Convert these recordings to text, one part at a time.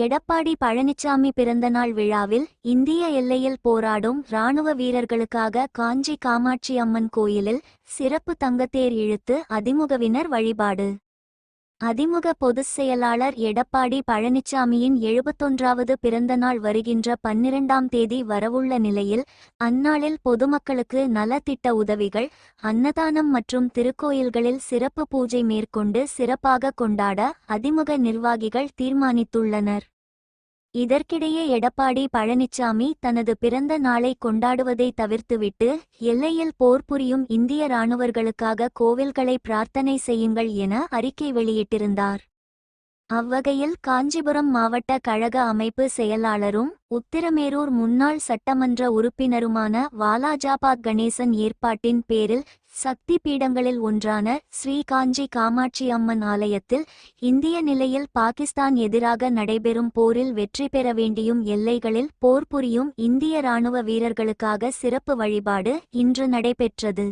எடப்பாடி பழனிசாமி பிறந்தநாள் விழாவில் இந்திய எல்லையில் போராடும் ராணுவ வீரர்களுக்காக காஞ்சி காமாட்சி அம்மன் கோயிலில் சிறப்பு தங்கத்தேர் இழுத்து அதிமுகவினர் வழிபாடு. அதிமுக பொதுச் செயலாளர் எடப்பாடி பழனிசாமியின் எழுபத்தொன்றாவது பிறந்தநாள் வருகின்ற பன்னிரண்டாம் தேதி வரவுள்ள நிலையில் அந்நாளில் பொதுமக்களுக்கு நலத்திட்ட உதவிகள் அன்னதானம் மற்றும் திருக்கோயில்களில் சிறப்பு பூஜை மேற்கொண்டு சிறப்பாக கொண்டாட அதிமுக நிர்வாகிகள் தீர்மானித்துள்ளனர். இதற்கிடையே எடப்பாடி பழனிசாமி தனது பிறந்த நாளை கொண்டாடுவதை தவிர்த்துவிட்டு எல்லையில் போர் புரியும் இந்திய ராணுவர்களுக்காக கோவில்களை பிரார்த்தனை செய்யுங்கள் என அறிக்கை வெளியிட்டிருந்தார். அவ்வகையில் காஞ்சிபுரம் மாவட்ட கழக அமைப்பு செயலாளரும் உத்திரமேரூர் முன்னாள் சட்டமன்ற உறுப்பினருமான வாலாஜாபாத் கணேசன் ஏற்பாட்டின் பேரில் சக்தி பீடங்களில் ஒன்றான ஸ்ரீ காஞ்சி காமாட்சி அம்மன் ஆலயத்தில் இந்திய நிலையில் பாகிஸ்தான் எதிராக நடைபெறும் போரில் வெற்றி பெற வேண்டியும் எல்லைகளில் போர் புரியும் இந்திய இராணுவ வீரர்களுக்காக சிறப்பு வழிபாடு இன்று நடைபெற்றது.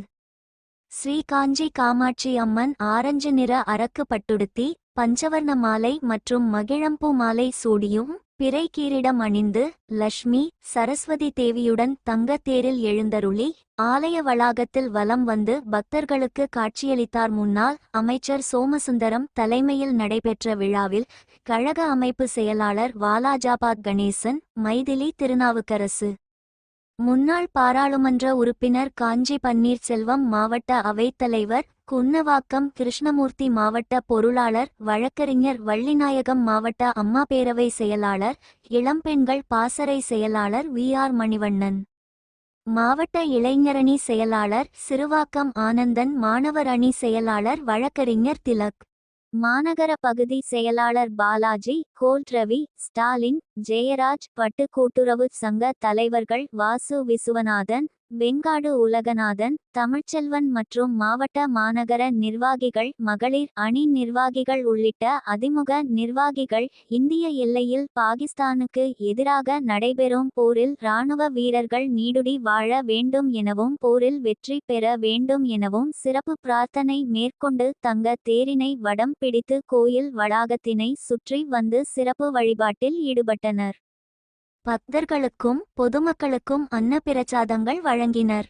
ஸ்ரீ காஞ்சி காமாட்சி அம்மன் ஆரஞ்சு நிற அரக்கு பட்டுடுத்தி பஞ்சவர்ண மாலை மற்றும் மகிழம்பூ மாலை சூடியும் பிறை கீரிடம் அணிந்து லக்ஷ்மி சரஸ்வதி தேவியுடன் தங்கத்தேரில் எழுந்தருளி ஆலய வளாகத்தில் வலம் வந்து பக்தர்களுக்கு காட்சியளித்தார். முன்னாள் அமைச்சர் சோமசுந்தரம் தலைமையில் நடைபெற்ற விழாவில் கழக அமைப்பு செயலாளர் வாலாஜாபாத் கணேசன் மைதிலி திருநாவுக்கரசு. முன்னாள் பாராளுமன்ற உறுப்பினர் காஞ்சி பன்னீர்செல்வம் மாவட்ட அவைத்தலைவர் குன்னவாக்கம் கிருஷ்ணமூர்த்தி மாவட்ட பொருளாளர் வழக்கறிஞர் வள்ளிநாயகம் மாவட்ட அம்மா பேரவை செயலாளர் இளம்பெண்கள் பாசறை செயலாளர் வி. ஆர். மணிவண்ணன். மாவட்ட இளைஞரணி செயலாளர் சிறுவாக்கம் ஆனந்தன். மாணவர் அணி செயலாளர் வழக்கறிஞர் திலக். மாநகர பகுதி செயலாளர் பாலாஜி கோல்ட் ரவி ஸ்டாலின் ஜெயராஜ் பட்டு கூட்டுறவு சங்க தலைவர்கள் வாசு விசுவநாதன் வெங்காடு உலகநாதன் தமிழ்ச்செல்வன் மற்றும் மாவட்ட மாநகர நிர்வாகிகள் மகளிர் அணி நிர்வாகிகள் உள்ளிட்ட அதிமுக நிர்வாகிகள் இந்திய எல்லையில் பாகிஸ்தானுக்கு எதிராக நடைபெறும் போரில் இராணுவ வீரர்கள் நீடுடி வாழ வேண்டும் எனவும் போரில் வெற்றி பெற வேண்டும் எனவும் சிறப்பு பிரார்த்தனை மேற்கொண்டு தங்க தேரினை வடம் பிடித்து கோயில் வளாகத்தினை சுற்றி வந்து சிறப்பு வழிபாட்டில் ஈடுபட்டனர். பக்தர்களுக்கும் பொதுமக்களுக்கும் அன்னப்பிரசாதங்கள் வழங்கினர்.